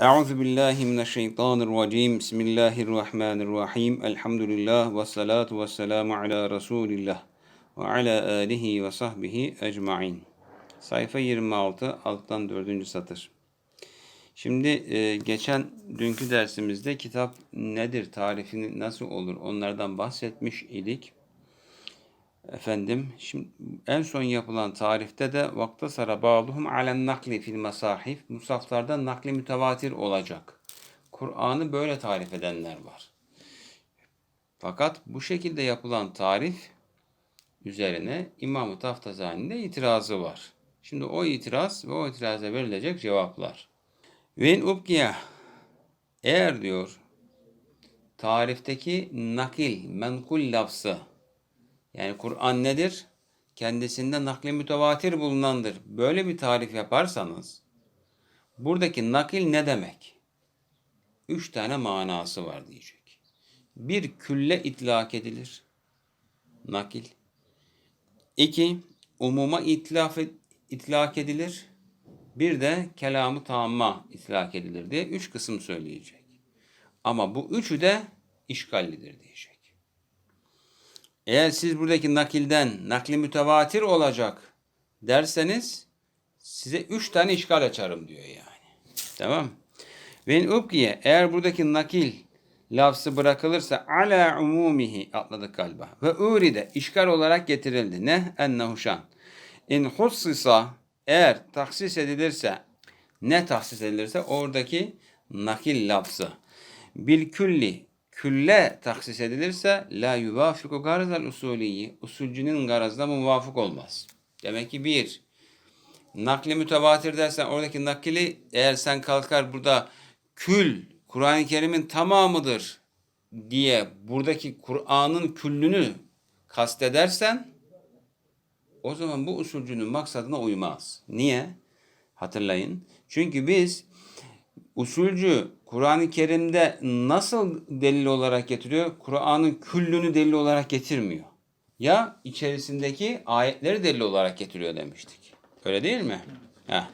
Euzu billahi mineşşeytanirracim. Bismillahirrahmanirrahim. Elhamdülillah ve salatu ve selamu ala Resulillah ve ala alihi ve sahbihi ecmaîn. Sayfa 26 alttan 4. satır. Şimdi e, geçen dünkü dersimizde kitap nedir, tarifini nasıl olur onlardan bahsetmiş idik. Efendim, şimdi en son yapılan tarifte de vakta sara bağluhum alen nakli fil masahif. Musaflarda nakli mütevatir olacak. Kur'an'ı böyle tarif edenler var. Fakat bu şekilde yapılan tarif üzerine İmam-ı Taftazani'nin de itirazı var. Şimdi o itiraz ve o itiraza verilecek cevaplar. Ven ubkiya eğer diyor tarifteki nakil, menkul lafzı yani Kur'an nedir? Kendisinde nakli mütevatir bulunandır. Böyle bir tarif yaparsanız buradaki nakil ne demek? Üç tane manası var diyecek. Bir külle itlak edilir. Nakil. İki, umuma itlaf itlak edilir. Bir de kelamı tamma itlak edilir diye üç kısım söyleyecek. Ama bu üçü de işgallidir diyecek. Eğer siz buradaki nakilden nakli mütevatir olacak derseniz size üç tane işgal açarım diyor yani. Tamam. Ve ubkiye eğer buradaki nakil lafzı bırakılırsa ala umumihi atladık galiba. Ve uride işgal olarak getirildi. Ne? Ennehuşan. İn hussisa eğer taksis edilirse ne taksis edilirse oradaki nakil lafzı bil külli külle taksis edilirse la yuvafiku garazal usuliyi usulcünün garazına muvafık olmaz. Demek ki bir nakli mütevatir dersen oradaki nakili eğer sen kalkar burada kül Kur'an-ı Kerim'in tamamıdır diye buradaki Kur'an'ın küllünü kastedersen o zaman bu usulcünün maksadına uymaz. Niye? Hatırlayın. Çünkü biz usulcü Kur'an-ı Kerim'de nasıl delil olarak getiriyor? Kur'an'ın küllünü delil olarak getirmiyor. Ya içerisindeki ayetleri delil olarak getiriyor demiştik. Öyle değil mi? Heh.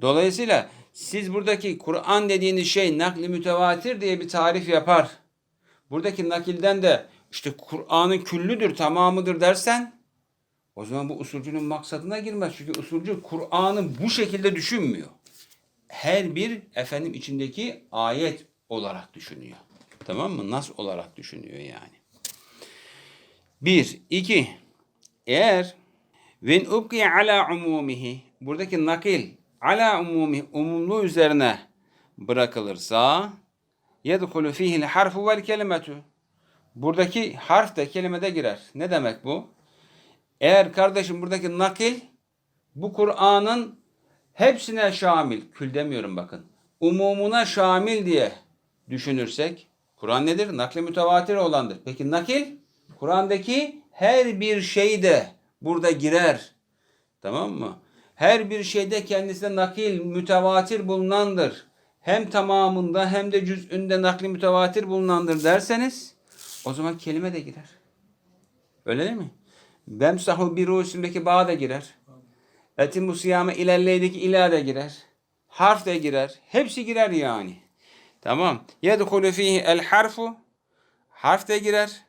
Dolayısıyla siz buradaki Kur'an dediğiniz şey nakli mütevatir diye bir tarif yapar. Buradaki nakilden de işte Kur'an'ın küllüdür, tamamıdır dersen o zaman bu usulcünün maksadına girmez. Çünkü usulcü Kur'an'ı bu şekilde düşünmüyor her bir efendim içindeki ayet olarak düşünüyor. Tamam mı? Nas olarak düşünüyor yani. Bir. iki. Eğer ven ubki ala umumihi buradaki nakil ala umumi umumlu üzerine bırakılırsa yedhulu fihi harfu vel kelimetu buradaki harf de kelimede girer. Ne demek bu? Eğer kardeşim buradaki nakil bu Kur'an'ın hepsine şamil, kül demiyorum bakın, umumuna şamil diye düşünürsek, Kur'an nedir? Nakli mütevatir olandır. Peki nakil? Kur'an'daki her bir şey de burada girer. Tamam mı? Her bir şeyde kendisine nakil, mütevatir bulunandır. Hem tamamında hem de cüz'ünde nakli mütevatir bulunandır derseniz o zaman kelime de girer. Öyle değil mi? Bemsahu bir ruhusundaki bağ da girer. Etim siyame ilerleydeki ila da girer. Harf de girer. Hepsi girer yani. Tamam. Yedhulu fihi el harfu. Harf de girer.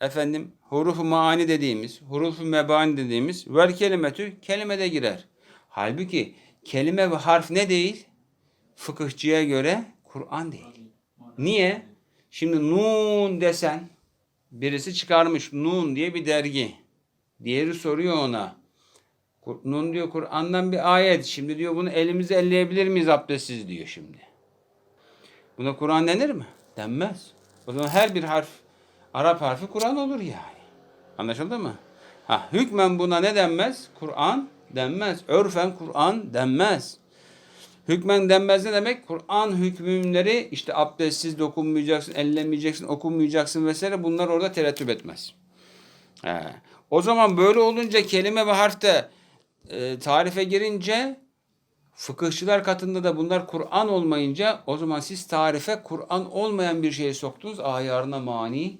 Efendim hurufu maani dediğimiz, hurufu mebani dediğimiz vel kelimetü kelime de girer. Halbuki kelime ve harf ne değil? Fıkıhçıya göre Kur'an değil. Niye? Şimdi nun desen birisi çıkarmış nun diye bir dergi. Diğeri soruyor ona. Nun diyor Kur'an'dan bir ayet. Şimdi diyor bunu elimizi elleyebilir miyiz abdestsiz diyor şimdi. Buna Kur'an denir mi? Denmez. O zaman her bir harf Arap harfi Kur'an olur yani. Anlaşıldı mı? Ha, hükmen buna ne denmez? Kur'an denmez. Örfen Kur'an denmez. Hükmen denmez ne demek? Kur'an hükümleri işte abdestsiz dokunmayacaksın, ellemeyeceksin, okunmayacaksın vesaire bunlar orada terettüp etmez. He. O zaman böyle olunca kelime ve harf de e, tarife girince fıkıhçılar katında da bunlar Kur'an olmayınca o zaman siz tarife Kur'an olmayan bir şeye soktunuz. Ayarına mani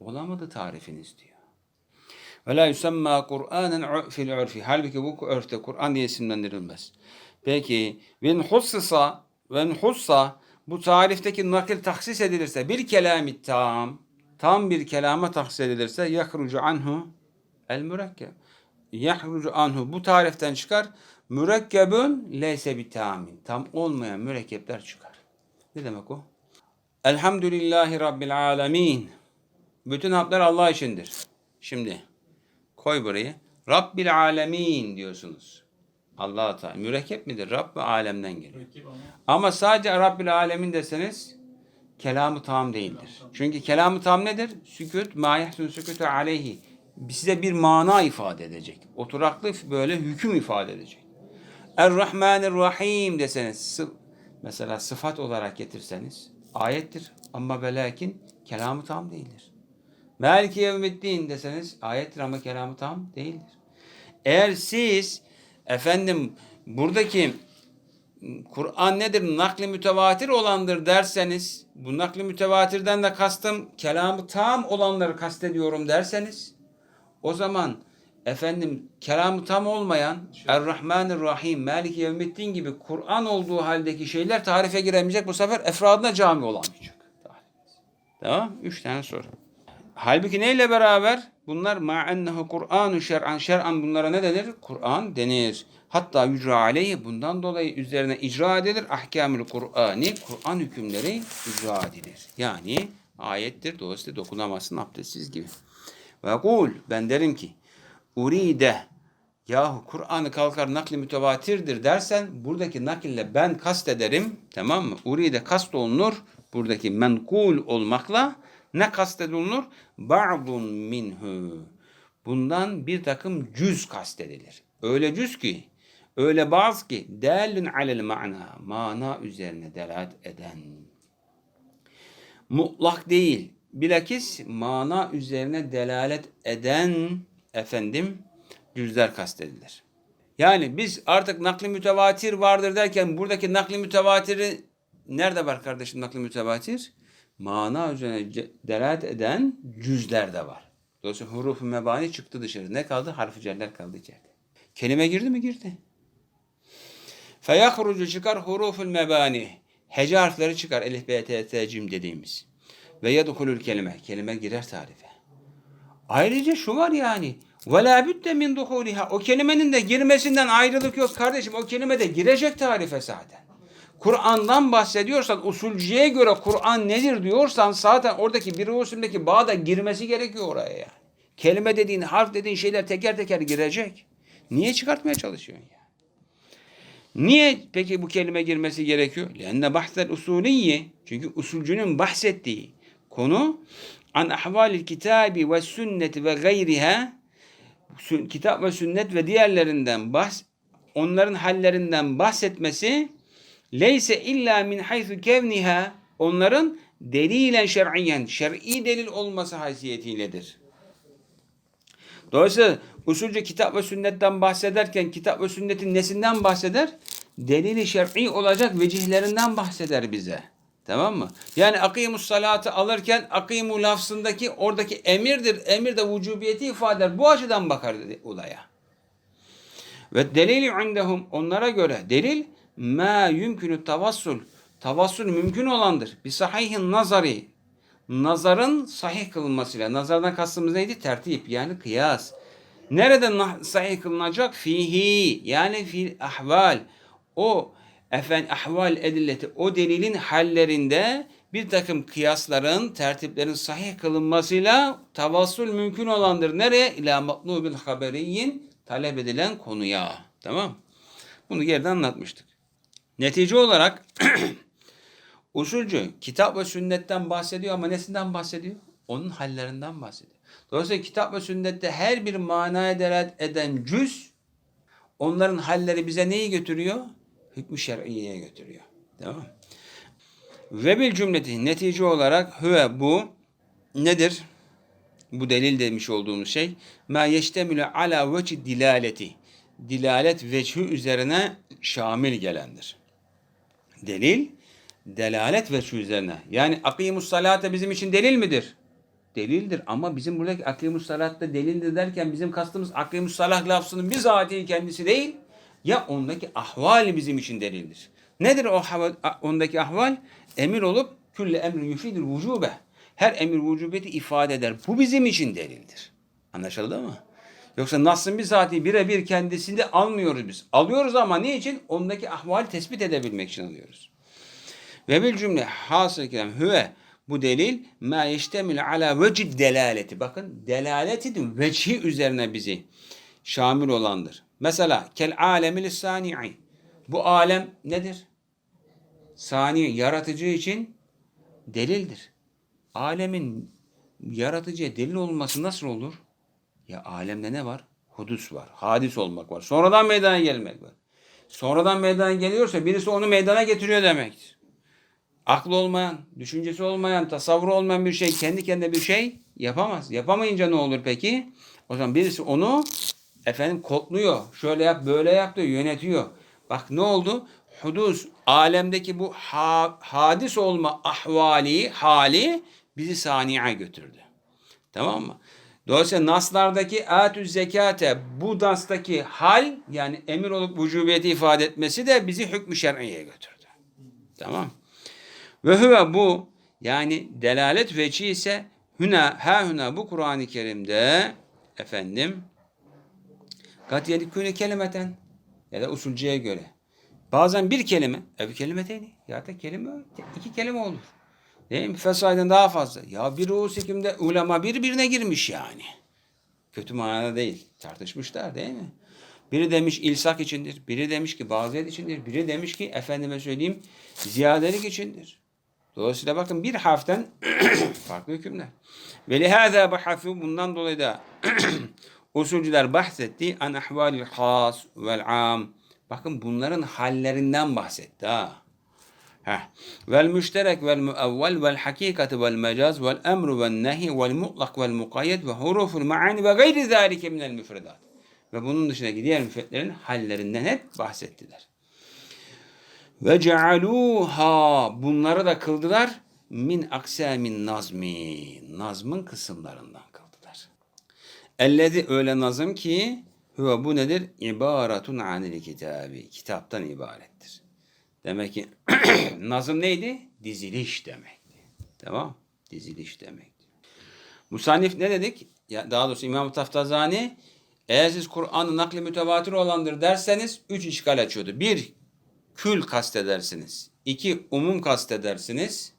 olamadı tarifiniz diyor. Ve la yusamma Kur'anen fil urfi. Halbuki bu örfte Kur'an diye isimlendirilmez. Peki ve hussisa ve hussa bu tarifteki nakil tahsis edilirse bir kelami tam tam bir kelama tahsis edilirse yahrucu anhu el mürekkeb. Yahrucu anhu bu tariften çıkar. Mürekkebün leyse bir tamin. Tam olmayan mürekkepler çıkar. Ne demek o? Elhamdülillahi Rabbil alemin. Bütün harfler Allah içindir. Şimdi koy burayı. Rabbil alemin diyorsunuz. Allah Teala. Mürekkep midir? Rabb ve alemden geliyor. Ama sadece Rabbil alemin deseniz kelamı tam değildir. Çünkü kelamı tam nedir? Sükut, ma yahsun sükutu aleyhi. Size bir mana ifade edecek. Oturaklı böyle hüküm ifade edecek. Er-Rahmanir-Rahim deseniz, mesela sıfat olarak getirseniz ayettir. Ama ve lakin kelamı tam değildir. Maliki yevmiddin deseniz ayettir ama kelamı tam değildir. Eğer siz efendim buradaki Kur'an nedir? Nakli mütevatir olandır derseniz, bu nakli mütevatirden de kastım kelamı tam olanları kastediyorum derseniz, o zaman efendim kelamı tam olmayan Er-Rahmanir-Rahim, Maliki Yevmiddin gibi Kur'an olduğu haldeki şeyler tarife giremeyecek. Bu sefer efradına cami olamayacak. Tamam? Üç tane soru. Halbuki neyle beraber? Bunlar ma'ennehu Kur'anu şer'an şer'an bunlara ne denir? Kur'an denir. Hatta yücra aleyhi bundan dolayı üzerine icra edilir. Ahkamül Kur'ani Kur'an hükümleri icra edilir. Yani ayettir. Dolayısıyla dokunamazsın abdestsiz gibi. Ve kul ben derim ki uride yahu Kur'an'ı kalkar nakli mütevatirdir dersen buradaki nakille ben kastederim tamam mı? Uride kast olunur buradaki menkul olmakla ne kastedilur? Ba'dun minhu. Bundan bir takım cüz kastedilir. Öyle cüz ki, öyle bazı ki delun alel ma'na. Mana üzerine delalet eden. Mutlak değil. Bilakis mana üzerine delalet eden efendim cüzler kastedilir. Yani biz artık nakli mütevatir vardır derken buradaki nakli mütevatiri nerede var kardeşim nakli mütevatir? Mana üzerine delalet eden cüzler de var. Dolayısıyla huruf-u mebani çıktı dışarı. Ne kaldı? Harf-ı celler kaldı içeride. Kelime girdi mi? Girdi. Feyahrucu çıkar huruful mebani. Hece harfleri çıkar. Elif, B, T, T, Cim dediğimiz. Ve yedhulul kelime. Kelime girer tarife. Ayrıca şu var yani. Ve la bütte min duhuliha. O kelimenin de girmesinden ayrılık yok kardeşim. O kelime de girecek tarife zaten. Kur'an'dan bahsediyorsan, usulcüye göre Kur'an nedir diyorsan zaten oradaki bir usulündeki bağ da girmesi gerekiyor oraya yani. Kelime dediğin, harf dediğin şeyler teker teker girecek. Niye çıkartmaya çalışıyorsun ya? Niye peki bu kelime girmesi gerekiyor? Lenne bahsel usuliyye. Çünkü usulcünün bahsettiği konu an ahvalil kitabi ve sünneti ve gayriha kitap ve sünnet ve diğerlerinden bahs onların hallerinden bahsetmesi leyse illa min haythu kevniha onların delilen şer'iyen şer'i delil olması haysiyetiyledir. Dolayısıyla usulcü kitap ve sünnetten bahsederken kitap ve sünnetin nesinden bahseder? Delili şer'i olacak vecihlerinden bahseder bize. Tamam mı? Yani akimus salatı alırken akimu lafzındaki oradaki emirdir. Emir de vücubiyeti ifade eder. Bu açıdan bakar dedi olaya. Ve delili indehum onlara göre delil ma yumkinu tavassul. Tavassul mümkün olandır. Bir sahihin nazari. Nazarın sahih kılınmasıyla. Nazardan kastımız neydi? Tertip yani kıyas. Nereden nah- sahih kılınacak? Fihi yani fil ahval. O efendim ahval edilleti o delilin hallerinde bir takım kıyasların, tertiplerin sahih kılınmasıyla tavassul mümkün olandır. Nereye? İlâ matlubil haberiyin talep edilen konuya. Tamam. Bunu geride anlatmıştık. Netice olarak usulcü kitap ve sünnetten bahsediyor ama nesinden bahsediyor? Onun hallerinden bahsediyor. Dolayısıyla kitap ve sünnette her bir manaya delalet eden cüz onların halleri bize neyi götürüyor? Hükmü şer'iyeye götürüyor. Tamam Ve bil cümleti netice olarak hüve bu nedir? Bu delil demiş olduğumuz şey ma yeştemile ala veci dilaleti dilalet veçhü üzerine şamil gelendir. Delil delalet veçhü üzerine. Yani akimus salate bizim için delil midir? Delildir ama bizim buradaki akimus salatta delildir derken bizim kastımız akimus salah lafzının bizatihi kendisi değil ya ondaki ahvali bizim için delildir. Nedir o hava, ondaki ahval? Emir olup külle emrin yufidil vücube. Her emir vücubiyeti ifade eder. Bu bizim için delildir. Anlaşıldı mı? Yoksa Nas'ın bir saati birebir kendisini almıyoruz biz. Alıyoruz ama ne için? Ondaki ahval tespit edebilmek için alıyoruz. Ve bil cümle hasıl kelam hüve bu delil ma yeştemil ala vecid delaleti. Bakın delaleti vecihi üzerine bizi şamil olandır. Mesela kel alemil sani'i. Bu alem nedir? Sani yaratıcı için delildir. Alemin yaratıcıya delil olması nasıl olur? Ya alemde ne var? Hudus var. Hadis olmak var. Sonradan meydana gelmek var. Sonradan meydana geliyorsa birisi onu meydana getiriyor demektir. Aklı olmayan, düşüncesi olmayan, tasavvuru olmayan bir şey kendi kendine bir şey yapamaz. Yapamayınca ne olur peki? O zaman birisi onu efendim kodluyor. Şöyle yap, böyle yap diyor, yönetiyor. Bak ne oldu? Hudus, alemdeki bu ha- hadis olma ahvali, hali bizi saniye götürdü. Tamam mı? Dolayısıyla naslardaki atü zekate bu nastaki hal yani emir olup vücubiyeti ifade etmesi de bizi hükmü şer'iye götürdü. Tamam. Ve huve bu yani delalet veci ise hüna ha hüna bu Kur'an-ı Kerim'de efendim kat yedikûne kelimeten ya da usulcüye göre bazen bir kelime ev kelimeteyni ya da kelime iki kelime olur. Değil mi? Fesaiden daha fazla. Ya bir Ruhus hekimde ulema birbirine girmiş yani. Kötü manada değil. Tartışmışlar değil mi? Biri demiş ilsak içindir. Biri demiş ki baziyet içindir. Biri demiş ki efendime söyleyeyim ziyadelik içindir. Dolayısıyla bakın bir harften farklı hükümler. Ve lihâzâ bahathû bundan dolayı da usulcüler bahsetti an ahvalil has vel am. Bakın bunların hallerinden bahsetti ha. Heh. Vel müşterek vel müevvel vel hakikati vel mecaz vel emru vel nehi vel mutlak vel mukayyet ve huruful maani ve gayri zâlike minel müfredat. Ve bunun dışındaki diğer müfretlerin hallerinden hep bahsettiler. Ve cealuha bunları da kıldılar min aksamin nazmi. Nazmın kısımlarından. Ellezi öyle nazım ki huve bu nedir? İbaratun anil kitabi. Kitaptan ibarettir. Demek ki nazım neydi? Diziliş demekti. Tamam? Diziliş demekti. Musannif ne dedik? Ya daha doğrusu İmam Taftazani eğer siz Kur'an'ı nakli mütevatir olandır derseniz üç işgal açıyordu. Bir, kül kastedersiniz. İki, umum kastedersiniz.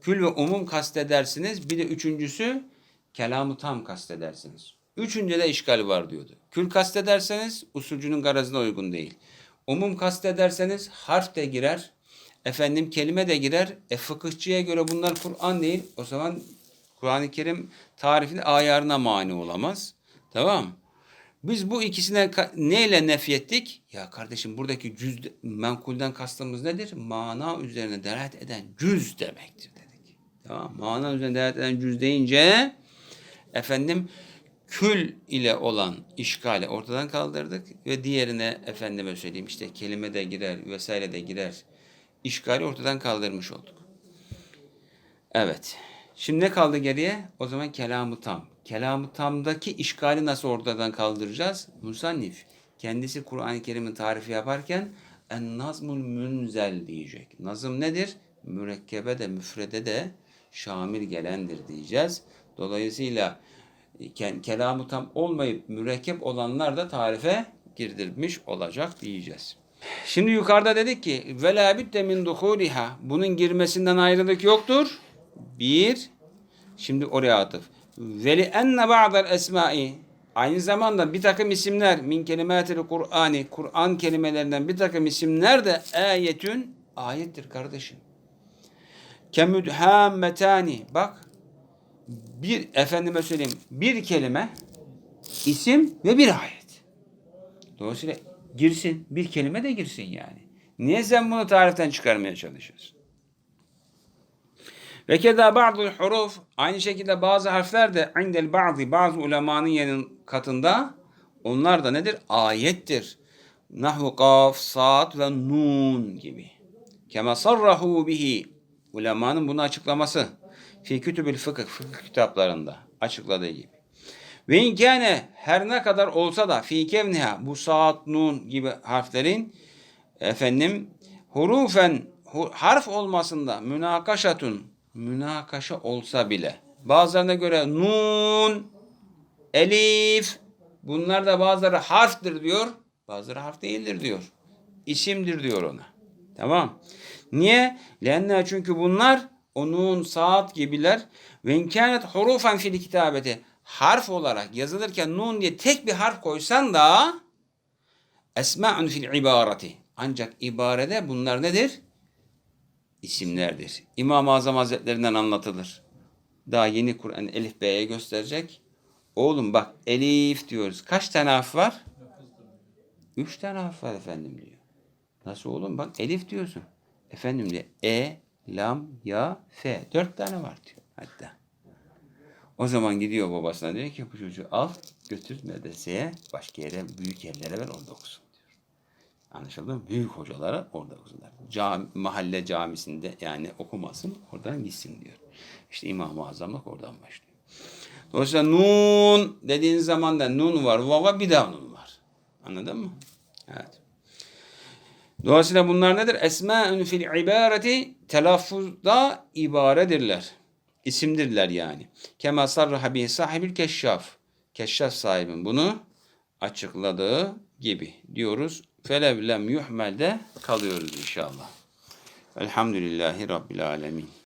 Kül ve umum kastedersiniz. Bir de üçüncüsü kelamı tam kastedersiniz. Üçünde de işgal var diyordu. Kül kastederseniz usulcünün garazına uygun değil. Umum kastederseniz harf de girer. Efendim kelime de girer. E fıkıhçıya göre bunlar Kur'an değil. O zaman Kur'an-ı Kerim tarifinde ayarına mani olamaz. Tamam Biz bu ikisine neyle nefyettik? Ya kardeşim buradaki cüz menkulden kastımız nedir? Mana üzerine delalet eden cüz demektir dedik. Tamam Mana üzerine delalet eden cüz deyince efendim kül ile olan işgali ortadan kaldırdık ve diğerine efendime söyleyeyim işte kelime de girer vesaire de girer işgali ortadan kaldırmış olduk. Evet. Şimdi ne kaldı geriye? O zaman kelamı tam. Kelamı tamdaki işgali nasıl ortadan kaldıracağız? Musannif kendisi Kur'an-ı Kerim'in tarifi yaparken en nazmul münzel diyecek. Nazım nedir? Mürekkebe de müfrede de şamil gelendir diyeceğiz. Dolayısıyla ke- kelamı tam olmayıp mürekkep olanlar da tarife girdirmiş olacak diyeceğiz. Şimdi yukarıda dedik ki ve la budde min bunun girmesinden ayrılık yoktur. Bir şimdi oraya atıf. Ve li enne ba'del esma'i aynı zamanda bir takım isimler min kelimatil Kur'ani Kur'an kelimelerinden bir takım isimler de ayetün ayettir kardeşim. Kemüdhammetani bak bir efendime söyleyeyim bir kelime isim ve bir ayet. Dolayısıyla girsin. Bir kelime de girsin yani. Niye sen bunu tariften çıkarmaya çalışıyorsun? Ve keda ba'dul huruf aynı şekilde bazı harfler de indel bazı bazı ulemanın yanın katında onlar da nedir? Ayettir. Nahvu kaf, saat ve nun gibi. Kema sarrahu bihi ulemanın bunu açıklaması fi kütübül fıkıh fıkıh kitaplarında açıkladığı gibi. Ve inkâne her ne kadar olsa da fi kevniha bu saat nun gibi harflerin efendim hurufen hu- harf olmasında münakaşatun münakaşa olsa bile bazılarına göre nun elif bunlar da bazıları harftir diyor bazıları harf değildir diyor isimdir diyor ona. Tamam. Niye? Lenne çünkü bunlar o nun saat gibiler ve inkânet hurufen fil kitabeti harf olarak yazılırken nun diye tek bir harf koysan da esma'un fil ibareti ancak ibarede bunlar nedir? isimlerdir. İmam-ı Azam Hazretlerinden anlatılır. Daha yeni Kur'an Elif B'ye gösterecek. Oğlum bak Elif diyoruz. Kaç tane harf var? Üç tane harf var efendim diyor. Nasıl oğlum? Bak Elif diyorsun. Efendim diyor. E, Lam, Ya, F. Dört tane var diyor hatta. O zaman gidiyor babasına diyor ki bu çocuğu al götür medreseye başka yere büyük yerlere ver orada okusun diyor. Anlaşıldı mı? Büyük hocalara orada okusunlar. Cami, mahalle camisinde yani okumasın oradan gitsin diyor. İşte İmam-ı Azamlık oradan başlıyor. Dolayısıyla nun dediğin zaman da nun var. Vava bir daha nun var. Anladın mı? Evet. Dolayısıyla bunlar nedir? Esma'un fil ibareti telaffuzda ibaredirler. İsimdirler yani. Kema sarraha bihi sahibil keşşaf. Keşşaf sahibin bunu açıkladığı gibi diyoruz. Felev lem yuhmelde kalıyoruz inşallah. Elhamdülillahi Rabbil alemin.